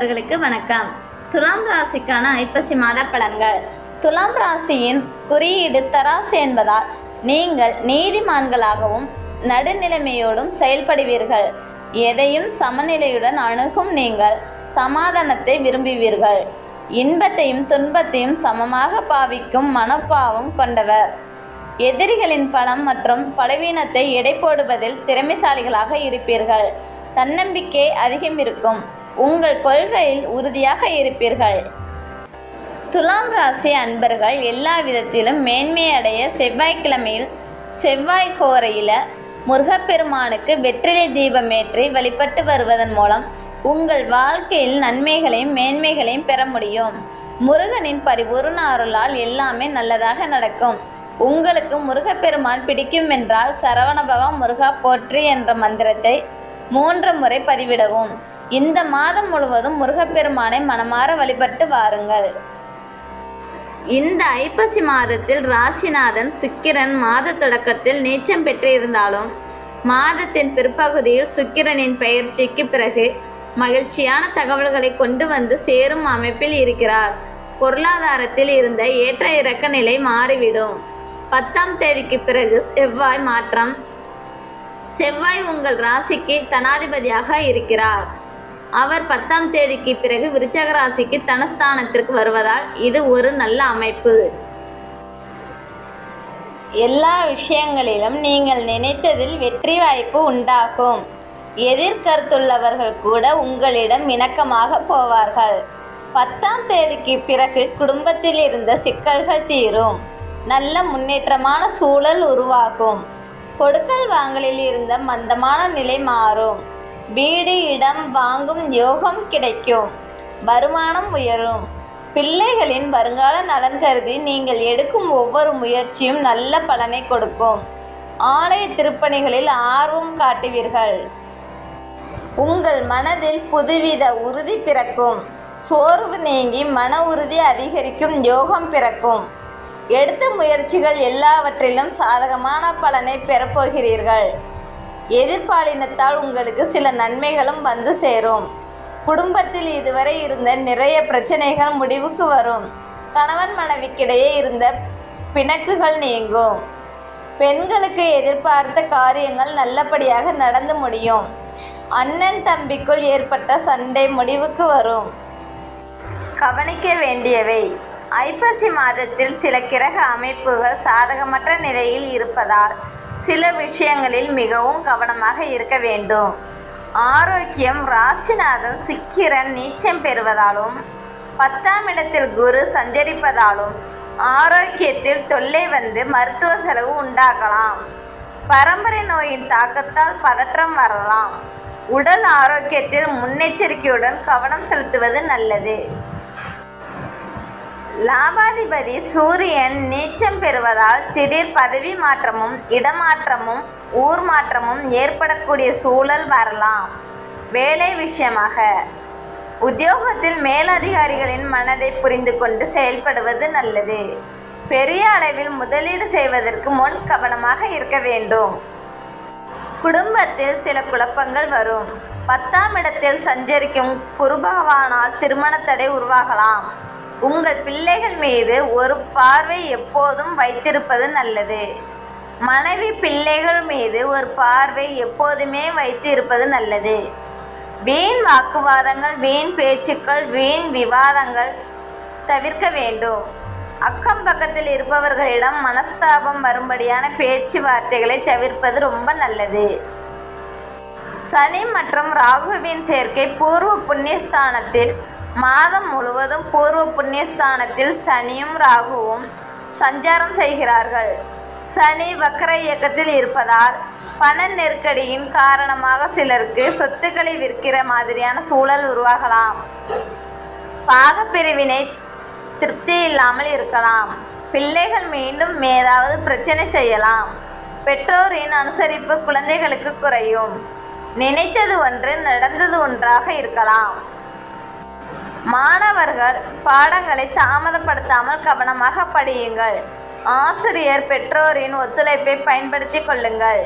அன்பர்களுக்கு வணக்கம். துலாம் ராசிக்கான ஐப்பசி மாத பலன்கள் துலாம் ராசியின் குறியீடு தராசு என்பதால் நீங்கள் நீதிமான்களாகவும் நடுநிலைமையோடும் செயல்படுவீர்கள். எதையும் சமநிலையுடன் அணுகும் நீங்கள் சமாதானத்தை விரும்புவீர்கள். இன்பத்தையும் துன்பத்தையும் சமமாக பாவிக்கும் மனப்பாவம் கொண்டவர். எதிரிகளின் பலம் மற்றும் பலவீனத்தை எடை போடுவதில் திறமைசாலிகளாக இருப்பீர்கள். தன்னம்பிக்கை அதிகம் இருக்கும் உங்கள் கொள்கையில் உறுதியாக இருப்பீர்கள். துலாம் ராசி அன்பர்கள் எல்லா விதத்திலும் மேன்மை அடைய செவ்வாய்க்கிழமையில் செவ்வாய் கோரையில் முருகப்பெருமானுக்கு வெற்றிலை தீபமேற்றி வழிபட்டு வருவதன் மூலம் உங்கள் வாழ்க்கையில் நன்மைகளையும் மேன்மைகளையும் பெற முடியும். முருகனின் பரிபூர்ண அருளால் எல்லாமே நல்லதாக நடக்கும். உங்களுக்கு முருகப்பெருமான் பிடிக்கும் என்றால் சரவணபவா முருகா போற்றி என்ற மந்திரத்தை மூன்று முறை பதிவிடவும். இந்த மாதம் முழுவதும் முருகப்பெருமானை மனமாற வழிபட்டு வாருங்கள். இந்த ஐப்பசி மாதத்தில் ராசிநாதன் சுக்கிரன் மாத தொடக்கத்தில் நீச்சம் பெற்றிருந்தாலும் மாதத்தின் பிற்பகுதியில் சுக்கிரனின் பயிற்சிக்கு பிறகு மகிழ்ச்சியான தகவல்களை கொண்டு வந்து சேரும் அமைப்பில் இருக்கிறார். பொருளாதாரத்தில் இருந்த ஏற்ற இறக்க நிலை மாறிவிடும். பத்தாம் தேதிக்கு பிறகு செவ்வாய் மாற்றம். செவ்வாய் உங்கள் ராசிக்கு தனாதிபதியாக இருக்கிறார். அவர் பத்தாம் தேதிக்கு பிறகு விருச்சக ராசிக்கு தனஸ்தானத்திற்கு வருவதால் இது ஒரு நல்ல அமைப்பு. எல்லா விஷயங்களிலும் நீங்கள் நினைத்ததில் வெற்றி வாய்ப்பு உண்டாகும். எதிர்கருத்துள்ளவர்கள் கூட உங்களிடம் இணக்கமாக போவார்கள். பத்தாம் தேதிக்கு பிறகு குடும்பத்தில் இருந்த சிக்கல்கள் தீரும். நல்ல முன்னேற்றமான சூழல் உருவாகும். கொடுக்கல் வாங்கலில் இருந்த மந்தமான நிலை மாறும். வீடு இடம் வாங்கும் யோகம் கிடைக்கும். வருமானம் உயரும். பிள்ளைகளின் வருங்கால நலன் கருதி நீங்கள் எடுக்கும் ஒவ்வொரு முயற்சியும் நல்ல பலனை கொடுக்கும். ஆலய திருப்பணிகளில் ஆர்வம் காட்டுவீர்கள். உங்கள் மனதில் புதுவித உறுதி பிறக்கும். சோர்வு நீங்கி மன உறுதி அதிகரிக்கும் யோகம் பிறக்கும். எடுத்த முயற்சிகள் எல்லாவற்றிலும் சாதகமான பலனை பெறப்போகிறீர்கள். எதிர்பாலினத்தால் உங்களுக்கு சில நன்மைகளும் வந்து சேரும். குடும்பத்தில் இதுவரை இருந்த நிறைய பிரச்சனைகள் முடிவுக்கு வரும். கணவன் மனைவிக்கிடையே இருந்த பிணக்குகள் நீங்கும். பெண்களுக்கு எதிர்பார்த்த காரியங்கள் நல்லபடியாக நடந்து முடியும். அண்ணன் தம்பிக்குள் ஏற்பட்ட சண்டை முடிவுக்கு வரும். கவனிக்க வேண்டியவை. ஐப்பசி மாதத்தில் சில கிரக அமைப்புகள் சாதகமற்ற நிலையில் இருப்பதால் சில விஷயங்களில் மிகவும் கவனமாக இருக்க வேண்டும். ஆரோக்கியம் ராசிநாதன் சிக்கிரன் நீச்சம் பெறுவதாலும் பத்தாம் இடத்தில் குரு சஞ்சரிப்பதாலும் ஆரோக்கியத்தில் தொல்லை வந்து மருத்துவ செலவு உண்டாகலாம். பரம்பரை நோயின் தாக்கத்தால் பதற்றம் வரலாம். உடல் ஆரோக்கியத்தில் முன்னெச்சரிக்கையுடன் கவனம் செலுத்துவது நல்லது. லாபாதிபதி சூரியன் நீச்சம் பெறுவதால் திடீர் பதவி மாற்றமும் இடமாற்றமும் ஊர் மாற்றமும் ஏற்படக்கூடிய சூழல் வரலாம். வேலை விஷயமாக உத்தியோகத்தில் மேலதிகாரிகளின் மனதை புரிந்து கொண்டு செயல்படுவது நல்லது. பெரிய அளவில் முதலீடு செய்வதற்கு முன் கவனமாக இருக்க வேண்டும். குடும்பத்தில் சில குழப்பங்கள் வரும். பத்தாம் இடத்தில் சஞ்சரிக்கும் குருபகவானால் திருமண தடை உருவாகலாம். உங்கள் பிள்ளைகள் மீது ஒரு பார்வை எப்போதும் வைத்திருப்பது நல்லது. மனைவி பிள்ளைகள் மீது ஒரு பார்வை எப்போதுமே வைத்து இருப்பது நல்லது. வீண் வாக்குவாதங்கள் வீண் பேச்சுக்கள் வீண் விவாதங்கள் தவிர்க்க வேண்டும். அக்கம் பக்கத்தில் இருப்பவர்களிடம் மனஸ்தாபம் வரும்படியான பேச்சுவார்த்தைகளை தவிர்ப்பது ரொம்ப நல்லது. சனி மற்றும் ராகுவின் சேர்க்கை பூர்வ புண்ணியஸ்தானத்தில் மாதம் முழுவதும் பூர்வ புண்ணியஸ்தானத்தில் சனியும் ராகுவும் சஞ்சாரம் செய்கிறார்கள். சனி வக்கர இயக்கத்தில் இருப்பதால் பண நெருக்கடியின் காரணமாக சிலருக்கு சொத்துக்களை விற்கிற மாதிரியான சூழல் உருவாகலாம். பாகப்பிரிவினை திருப்தி இல்லாமல் இருக்கலாம். பிள்ளைகள் மீண்டும் ஏதாவது பிரச்சனை செய்யலாம். பெற்றோரின் அனுசரிப்பு குழந்தைகளுக்கு குறையும். நினைத்தது ஒன்று நடந்தது ஒன்றாக இருக்கலாம். மாணவர்கள் பாடங்களை தாமதப்படுத்தாமல் கவனமாக படியுங்கள். ஆசிரியர் பெற்றோரின் ஒத்துழைப்பை பயன்படுத்திக் கொள்ளுங்கள்.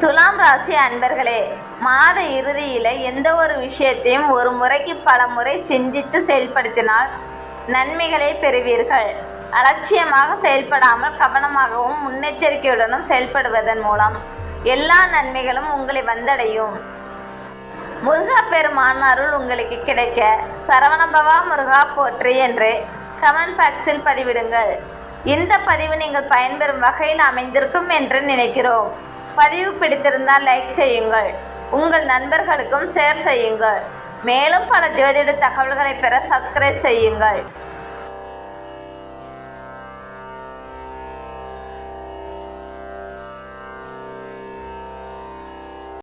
துலாம் ராசி அன்பர்களே மாத இறுதியில் எந்த ஒரு விஷயத்தையும் ஒரு முறைக்கு பல முறை சிந்தித்து செயல்படுத்தினால் நன்மைகளை பெறுவீர்கள். அலட்சியமாக செயல்படாமல் கவனமாகவும் முன்னெச்சரிக்கையுடனும் செயல்படுவதன் மூலம் எல்லா நன்மைகளும் உங்களை வந்தடையும். முருகா பெருமான் அருள் உங்களுக்கு கிடைக்க சரவணபவா முருகா போற்றி என்று கமெண்ட் பாக்ஸில் பதிவிடுங்கள். இந்த பதிவு நீங்கள் பயன்பெறும் வகையில் அமைந்திருக்கும் என்று நினைக்கிறோம். பதிவு பிடித்திருந்தால் லைக் செய்யுங்கள். உங்கள் நண்பர்களுக்கும் ஷேர் செய்யுங்கள். மேலும் பல ஜோதிட தகவல்களை பெற சப்ஸ்கிரைப் செய்யுங்கள்.